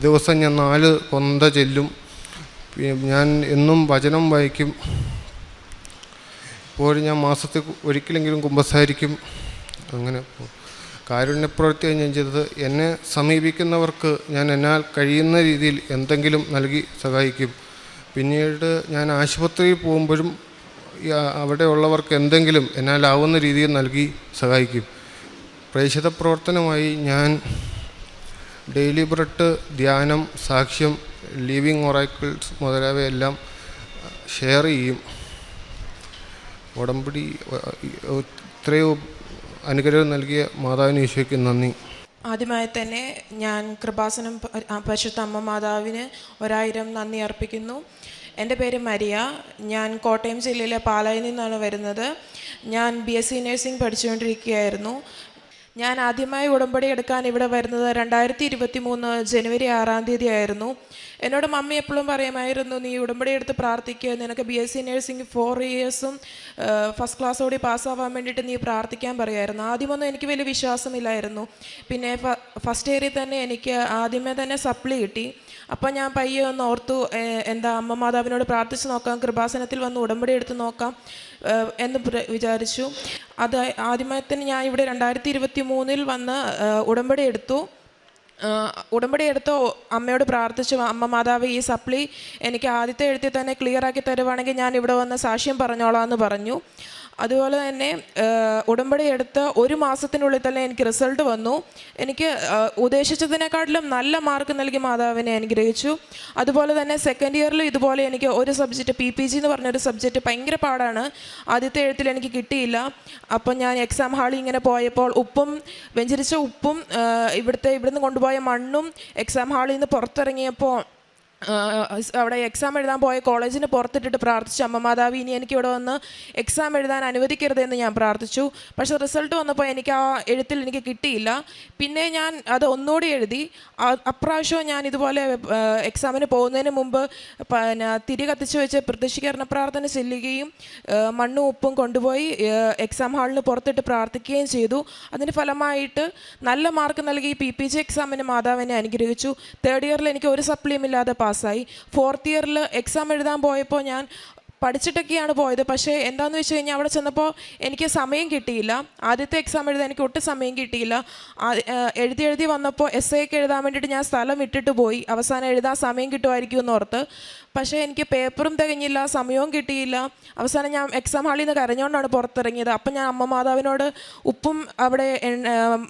ദിവസം ഞാൻ നാല് കൊന്ത ചെല്ലും. ഞാൻ എന്നും വചനം വായിക്കും. ഇപ്പോൾ ഞാൻ മാസത്തിൽ ഒരിക്കലെങ്കിലും കുമ്പസാരിക്കും. അങ്ങനെ കാരുണ്യപ്രവൃത്തിയാണ് ഞാൻ ചെയ്തത്. എന്നെ സമീപിക്കുന്നവർക്ക് ഞാൻ എന്നാൽ കഴിയുന്ന രീതിയിൽ എന്തെങ്കിലും നൽകി സഹായിക്കും. പിന്നീട് ഞാൻ ആശുപത്രിയിൽ പോകുമ്പോഴും അവിടെ ഉള്ളവർക്ക് എന്തെങ്കിലും എന്നാലാവുന്ന രീതിയിൽ നൽകി സഹായിക്കും. പ്രേക്ഷിത പ്രവർത്തനമായി ഞാൻ ഡെയിലി ബ്രട്ട് ധ്യാനം സാക്ഷ്യം ലിവിങ് ഒറാക്കിൾസ് മുതലായവയെല്ലാം ഷെയർ ചെയ്യും. ഉടമ്പടി ഇത്രയോ അനുഗ്രഹം നൽകിയ മാതാവിന് ഈശോയ്ക്ക് നന്ദി. ആദ്യമായി തന്നെ ഞാൻ കൃപാസനം പരിശുദ്ധ അമ്മ മാതാവിന് ഒരായിരം നന്ദി അർപ്പിക്കുന്നു. എന്റെ പേര് മരിയ. ഞാൻ കോട്ടയം ജില്ലയിലെ പാലായിൽ നിന്നാണ് വരുന്നത്. ഞാൻ ബി എസ് സി നഴ്സിംഗ് പഠിച്ചുകൊണ്ടിരിക്കുകയായിരുന്നു. ഞാൻ ആദ്യമായി ഉടമ്പടി എടുക്കാൻ ഇവിടെ വരുന്നത് രണ്ടായിരത്തി ഇരുപത്തി മൂന്ന് ജനുവരി ആറാം തീയതി ആയിരുന്നു എന്നോട് മമ്മി എപ്പോഴും പറയുമായിരുന്നു നീ ഉടമ്പടി എടുത്ത് പ്രാർത്ഥിക്കുക നിനക്ക് B S C nursing four ഇയേഴ്സും first ക്ലാസ്സോടെ പാസ്സാവാൻ വേണ്ടിയിട്ട് നീ പ്രാർത്ഥിക്കാൻ പറയുമായിരുന്നു ആദ്യമൊന്നും എനിക്ക് വലിയ വിശ്വാസമില്ലായിരുന്നു. പിന്നെ ഫസ്റ്റ് ഇയറിൽ തന്നെ എനിക്ക് ആദ്യമേ തന്നെ സപ്ലി കിട്ടി. അപ്പം ഞാൻ പയ്യെ ഒന്ന് ഓർത്തു എന്താ അമ്മ മാതാവിനോട് പ്രാർത്ഥിച്ച് നോക്കാം കൃപാസനത്തിൽ വന്ന് ഉടമ്പടി എടുത്ത് നോക്കാം എന്ന് വിചാരിച്ചു. അത് ആദ്യമായി തന്നെ ഞാൻ ഇവിടെ രണ്ടായിരത്തി ഇരുപത്തി മൂന്നിൽ വന്ന് ഉടമ്പടി എടുത്തു. ഉടമ്പടി എടുത്ത് അമ്മയോട് പ്രാർത്ഥിച്ചു അമ്മ മാതാവ് ഈ സപ്ലി എനിക്ക് ആദ്യത്തെ എഴുത്തിൽ തന്നെ ക്ലിയറാക്കി തരുവാണെങ്കിൽ ഞാൻ ഇവിടെ വന്ന് സാക്ഷ്യം പറഞ്ഞോളാം എന്ന് പറഞ്ഞു. അതുപോലെ തന്നെ ഉടമ്പടി എടുത്ത് ഒരു മാസത്തിനുള്ളിൽ തന്നെ എനിക്ക് റിസൾട്ട് വന്നു. എനിക്ക് ഉദ്ദേശിച്ചതിനെക്കാട്ടിലും നല്ല മാർക്ക് നൽകി മാതാവിനെ അനുഗ്രഹിച്ചു. അതുപോലെ തന്നെ സെക്കൻഡ് ഇയറിൽ ഇതുപോലെ എനിക്ക് ഒരു സബ്ജക്റ്റ് പി പി ജി എന്ന് പറഞ്ഞൊരു സബ്ജക്റ്റ് ഭയങ്കര പാടാണ്. ആദ്യത്തെ എഴുത്തിൽ എനിക്ക് കിട്ടിയില്ല. അപ്പം ഞാൻ എക്സാം ഹാളിൽ ഇങ്ങനെ പോയപ്പോൾ ഉപ്പും വെഞ്ചരിച്ച ഉപ്പും ഇവിടുത്തെ ഇവിടുന്ന് കൊണ്ടുപോയ മണ്ണും എക്സാം ഹാളിൽ നിന്ന് പുറത്തിറങ്ങിയപ്പോൾ അവിടെ എക്സാം എഴുതാൻ പോയ കോളേജിന് പുറത്തിട്ടിട്ട് പ്രാർത്ഥിച്ചു അമ്മ മാതാവ് ഇനി എനിക്ക് ഇവിടെ വന്ന് എക്സാം എഴുതാൻ അനുവദിക്കരുതെന്ന് ഞാൻ പ്രാർത്ഥിച്ചു. പക്ഷേ റിസൾട്ട് വന്നപ്പോൾ എനിക്ക് ആ എഴുത്തിൽ എനിക്ക് കിട്ടിയില്ല. പിന്നെ ഞാൻ അത് ഒന്നുകൂടി എഴുതി. അപ്രാവശ്യം ഞാൻ ഇതുപോലെ എക്സാമിന് പോകുന്നതിന് മുമ്പ് പിന്നെ തിരി കത്തിച്ച് വെച്ച് പ്രതിഷ്ഠീകരണ പ്രാർത്ഥന ചെല്ലുകയും മണ്ണും ഉപ്പും കൊണ്ടുപോയി എക്സാം ഹാളിന് പുറത്തിട്ട് പ്രാർത്ഥിക്കുകയും ചെയ്തു. അതിന് ഫലമായിട്ട് നല്ല മാർക്ക് നൽകി പി പി ജി എക്സാമിന് മാതാവിനെ അനുഗ്രഹിച്ചു. തേർഡ് ഇയറിൽ എനിക്ക് ഒരു സപ്ലിയും ഇല്ലാതെ പാസ്സായി. ഫോർത്ത് ഇയറിൽ എക്സാം എഴുതാൻ പോയപ്പോൾ ഞാൻ പഠിച്ചിട്ടൊക്കെയാണ് പോയത്. പക്ഷേ എന്താണെന്ന് വെച്ച് കഴിഞ്ഞാൽ അവിടെ ചെന്നപ്പോൾ എനിക്ക് സമയം കിട്ടിയില്ല. ആദ്യത്തെ എക്സാം എഴുതാൻ എനിക്ക് ഒട്ടും സമയം കിട്ടിയില്ല. എഴുതി എഴുതി വന്നപ്പോൾ എസ് എക്ക് എഴുതാൻ വേണ്ടിയിട്ട് ഞാൻ സ്ഥലം ഇട്ടിട്ട് പോയി. അവസാനം എഴുതാൻ സമയം കിട്ടുമായിരിക്കും എന്ന് ഓർത്ത് പക്ഷേ എനിക്ക് പേപ്പറും തികഞ്ഞില്ല സമയവും കിട്ടിയില്ല. അവസാനം ഞാൻ എക്സാം ഹാളിൽ നിന്ന് കരഞ്ഞുകൊണ്ടാണ് പുറത്തിറങ്ങിയത്. അപ്പം ഞാൻ അമ്മ മാതാവിനോട് ഉപ്പും അവിടെ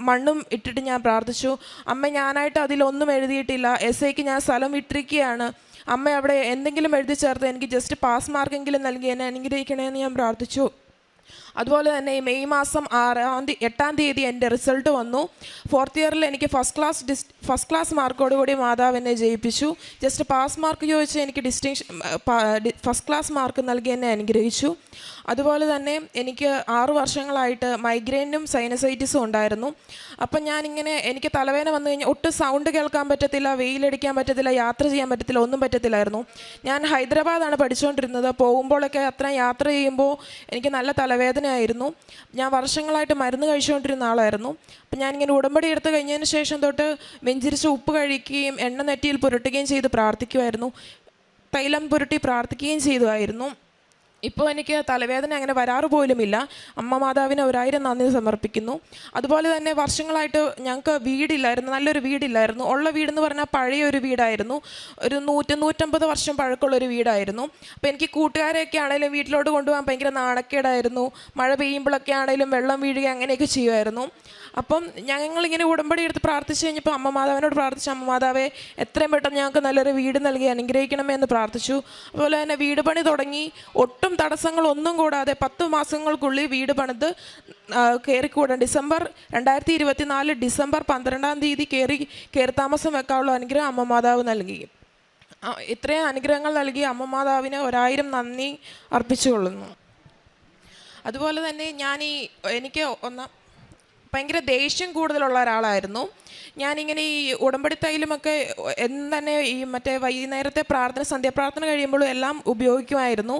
മണ്ണും ഇട്ടിട്ട് ഞാൻ പ്രാർത്ഥിച്ചു. അമ്മ ഞാനായിട്ട് അതിലൊന്നും എഴുതിയിട്ടില്ല. എസ് ഐക്ക് ഞാൻ സ്ഥലം വിട്ടിരിക്കുകയാണ് അമ്മ അവിടെ എന്തെങ്കിലും എഴുതി ചേർത്ത് എനിക്ക് ജസ്റ്റ് പാസ് മാർക്കെങ്കിലും നൽകി എന്നെ അനുഗ്രഹിക്കണമെന്ന് ഞാൻ പ്രാർത്ഥിച്ചു. അതുപോലെ തന്നെ ഈ മെയ് മാസം ആറാം തീയതി എട്ടാം തീയതി എന്റെ റിസൾട്ട് വന്നു. ഫോർത്ത് ഇയറിൽ എനിക്ക് ഫസ്റ്റ് ക്ലാസ് ഡിസ് ഫസ്റ്റ് ക്ലാസ് മാർക്കോട് കൂടി മാതാവ് എന്നെ ജയിപ്പിച്ചു. ജസ്റ്റ് പാസ് മാർക്ക് ചോദിച്ച് എനിക്ക് ഡിസ്റ്റിങ്ഷൻ ഫസ്റ്റ് ക്ലാസ് മാർക്ക് നൽകി എന്നെ അനുഗ്രഹിച്ചു. അതുപോലെ തന്നെ എനിക്ക് ആറു വർഷങ്ങളായിട്ട് മൈഗ്രെയിനും സൈനസൈറ്റിസും ഉണ്ടായിരുന്നു. അപ്പം ഞാനിങ്ങനെ എനിക്ക് തലവേദന വന്നു കഴിഞ്ഞാൽ ഒട്ടും സൗണ്ട് കേൾക്കാൻ പറ്റത്തില്ല വെയിലടിക്കാൻ പറ്റത്തില്ല യാത്ര ചെയ്യാൻ പറ്റത്തില്ല ഒന്നും പറ്റത്തില്ലായിരുന്നു. ഞാൻ ഹൈദരാബാദാണ് പഠിച്ചുകൊണ്ടിരുന്നത് പോകുമ്പോഴൊക്കെ അത്ര യാത്ര ചെയ്യുമ്പോൾ എനിക്ക് നല്ല തലവേദനയായിരുന്നു ഞാൻ വർഷങ്ങളായിട്ട് മരുന്ന് കഴിച്ചുകൊണ്ടിരുന്ന ആളായിരുന്നു. അപ്പം ഞാനിങ്ങനെ ഉടമ്പടി എടുത്ത് കഴിഞ്ഞതിന് ശേഷം തൊട്ട് വെഞ്ചിരിച്ച് ഉപ്പ് കഴിക്കുകയും എണ്ണ നെറ്റിയിൽ പുരട്ടുകയും ചെയ്ത് പ്രാർത്ഥിക്കുമായിരുന്നു തൈലം പുരട്ടി പ്രാർത്ഥിക്കുകയും ചെയ്തുമായിരുന്നു ഇപ്പോൾ എനിക്ക് തലവേദന അങ്ങനെ വരാറ് പോലുമില്ല. അമ്മ മാതാവിന് ഒരായിരം നന്ദി സമർപ്പിക്കുന്നു. അതുപോലെ തന്നെ വർഷങ്ങളായിട്ട് ഞങ്ങൾക്ക് വീടില്ലായിരുന്നു നല്ലൊരു വീടില്ലായിരുന്നു. ഉള്ള വീടെന്ന് പറഞ്ഞാൽ പഴയ ഒരു വീടായിരുന്നു. ഒരു നൂറ്റി നൂറ്റമ്പത് വർഷം പഴക്കമുള്ള ഒരു വീടായിരുന്നു. അപ്പോൾ എനിക്ക് കൂട്ടുകാരെയൊക്കെ ആണെങ്കിലും വീട്ടിലോട്ട് കൊണ്ടുപോകാൻ ഭയങ്കര നാണക്കേടായിരുന്നു. മഴ പെയ്യുമ്പോഴൊക്കെ ആണെങ്കിലും വെള്ളം വീഴുക അങ്ങനെയൊക്കെ ചെയ്യുമായിരുന്നു. അപ്പം ഞങ്ങളിങ്ങനെ ഉടമ്പടി എടുത്ത് പ്രാർത്ഥിച്ചു കഴിഞ്ഞപ്പോൾ അമ്മ മാതാവിനോട് പ്രാർത്ഥിച്ചു അമ്മ മാതാവെ എത്രയും പെട്ടെന്ന് ഞങ്ങൾക്ക് നല്ലൊരു വീട് നൽകി അനുഗ്രഹിക്കണമേ എന്ന് പ്രാർത്ഥിച്ചു. അതുപോലെ തന്നെ വീട് പണി തുടങ്ങി. ഒട്ടും തടസ്സങ്ങളൊന്നും കൂടാതെ പത്ത് മാസങ്ങൾക്കുള്ളിൽ വീട് പണിത് കയറിക്കൂടാൻ ഡിസംബർ രണ്ടായിരത്തി ഇരുപത്തി നാല് ഡിസംബർ പന്ത്രണ്ടാം തീയതി കയറി കയറി താമസം വെക്കാനുള്ള അനുഗ്രഹം അമ്മ മാതാവ് നൽകി. ഇത്രയും അനുഗ്രഹങ്ങൾ നൽകി അമ്മ മാതാവിന് ഒരായിരം നന്ദി അർപ്പിച്ചുകൊള്ളുന്നു. അതുപോലെ തന്നെ ഞാൻ ഈ എനിക്ക് ഒന്നാം ഭയങ്കര ദേഷ്യം കൂടുതലുള്ള ഒരാളായിരുന്നു. ഞാനിങ്ങനെ ഈ ഉടമ്പടി തൈലുമൊക്കെ എന്ന് തന്നെ ഈ മറ്റേ വൈകുന്നേരത്തെ പ്രാർത്ഥന സന്ധ്യാപ്രാർത്ഥന കഴിയുമ്പോഴും എല്ലാം ഉപയോഗിക്കുമായിരുന്നു.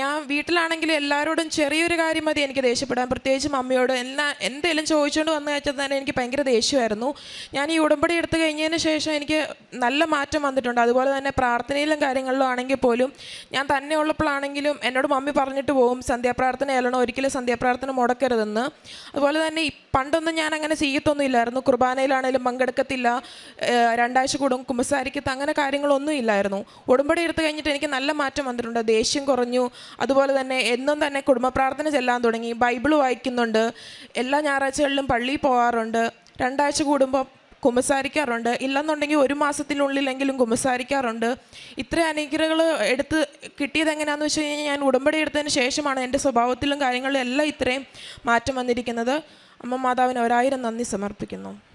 ഞാൻ വീട്ടിലാണെങ്കിൽ എല്ലാവരോടും ചെറിയൊരു കാര്യം മതി എനിക്ക് ദേഷ്യപ്പെടാൻ. പ്രത്യേകിച്ചും അമ്മയോട് എല്ലാ എന്തെങ്കിലും ചോദിച്ചുകൊണ്ട് വന്നു വെച്ചാൽ തന്നെ എനിക്ക് ഭയങ്കര ദേഷ്യമായിരുന്നു. ഞാൻ ഈ ഉടമ്പടി എടുത്തു കഴിഞ്ഞതിന് ശേഷം എനിക്ക് നല്ല മാറ്റം വന്നിട്ടുണ്ട്. അതുപോലെ തന്നെ പ്രാർത്ഥനയിലും കാര്യങ്ങളിലും ആണെങ്കിൽ പോലും ഞാൻ തന്നെ ഉള്ളപ്പോഴാണെങ്കിലും എന്നോട് മമ്മി പറഞ്ഞിട്ട് പോകും സന്ധ്യാപ്രാർത്ഥന അല്ലണോ ഒരിക്കലും സന്ധ്യാപ്രാർത്ഥന മുടക്കരുതെന്ന്. അതുപോലെ തന്നെ പണ്ടൊന്നും ഞാൻ അങ്ങനെ ചെയ്യത്തൊന്നും ഇല്ലായിരുന്നു. കുർബാനയിലാണേലും പങ്കെടുക്കത്തില്ല. രണ്ടാഴ്ച കൂടും കുമ്പസാരിക്കത്ത് അങ്ങനെ കാര്യങ്ങളൊന്നും ഇല്ലായിരുന്നു. ഉടമ്പടി എടുത്തു കഴിഞ്ഞിട്ട് എനിക്ക് നല്ല മാറ്റം വന്നിട്ടുണ്ട്. ദേഷ്യം കുറഞ്ഞു. അതുപോലെ തന്നെ എന്നും തന്നെ കുടുംബ പ്രാർത്ഥന ചെല്ലാൻ തുടങ്ങി. ബൈബിൾ വായിക്കുന്നുണ്ട്. എല്ലാ ഞായറാഴ്ചകളിലും പള്ളിയിൽ പോകാറുണ്ട് രണ്ടാഴ്ച കൂടുമ്പോൾ കുമ്പസാരിക്കാറുണ്ട്. ഇല്ലെന്നുണ്ടെങ്കിൽ ഒരു മാസത്തിനുള്ളിലെങ്കിലും കുമ്പസാരിക്കാറുണ്ട്. ഇത്ര അനുഗ്രഹങ്ങൾ എടുത്ത് കിട്ടിയത് എങ്ങനെയാണെന്ന് വെച്ച് കഴിഞ്ഞാൽ ഞാൻ ഉടമ്പടി എടുത്തതിന് ശേഷമാണ് എന്റെ സ്വഭാവത്തിലും കാര്യങ്ങളിലും എല്ലാം ഇത്രയും മാറ്റം വന്നിരിക്കുന്നത്. അമ്മ മാതാവിന് ഒരായിരം നന്ദി സമർപ്പിക്കുന്നു.